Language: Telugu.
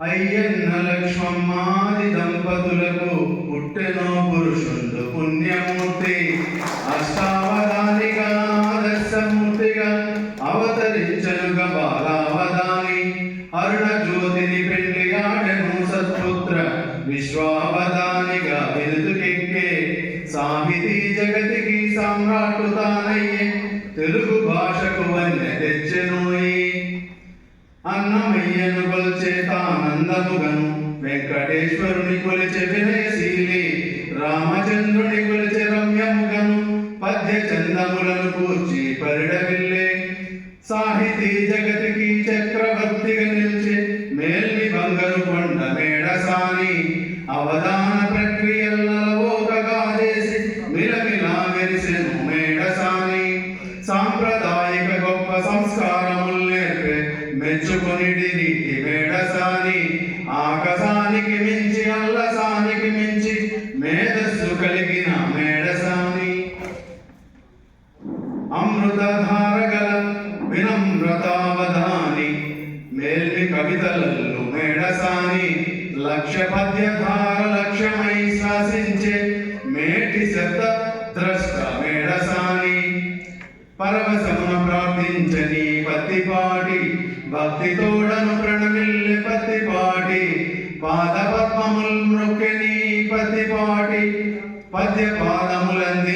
అయ్యన్న లక్ష్మమ్మాది దంపతులకు పుట్టెనో పురుషుండు పుణ్యమూర్తి అష్టావధానిగా ఆదర్శమూర్తిగా అవతరించనుగా బాలావధాని అరుణ జ్యోతిని పెళ్ళి సత్పుత్ర విశ్వావధానిగా వెలుతుకెక్కే సాహితీ జగతికి సామ్రాట్టు తానయ్యే తెలుగు భాషకు వన్య తెచ్చెనోయే. అన్నమయ్యను కొలిచే తానందముగను వెంకటేశ్వరుని కొలిచే వినయశీలి రామచంద్రుని కొలిచే రమ్యముగను పద్య చందములను కూర్చి పరిడవిల్లే. సాహితీ జగతికి చక్రవర్తిగా నిలిచే మేల్ని బంగారు కొండ మేడసాని అవధాన ప్రక్రియలవోకగా చేసి మిలమిలా మెరిసెను మేడసాని. సాంప్రదాయిక గొప్ప సంస్కారం మెచ్చుకొనిడి నీటి ఆకాశానికి మించి అల్లసానికి మించి మేధస్సు కలిగిన మేడసాని. అమృతధారగల వినమ్రతావధాని మేల్మి కవితలల్లు మేడసాని లక్ష పద్యధార లక్ష్యమై శాసించే మేటి శబ్ద ద్రష్ట మేడసాని పరవశమున ప్రార్థించని పత్తిపాటి భక్తి తోడను ప్రణమిల్లె పత్తిపాటి పాద పద్మముల్ మృక్కెని పతిపాటి పద్య పాదములంది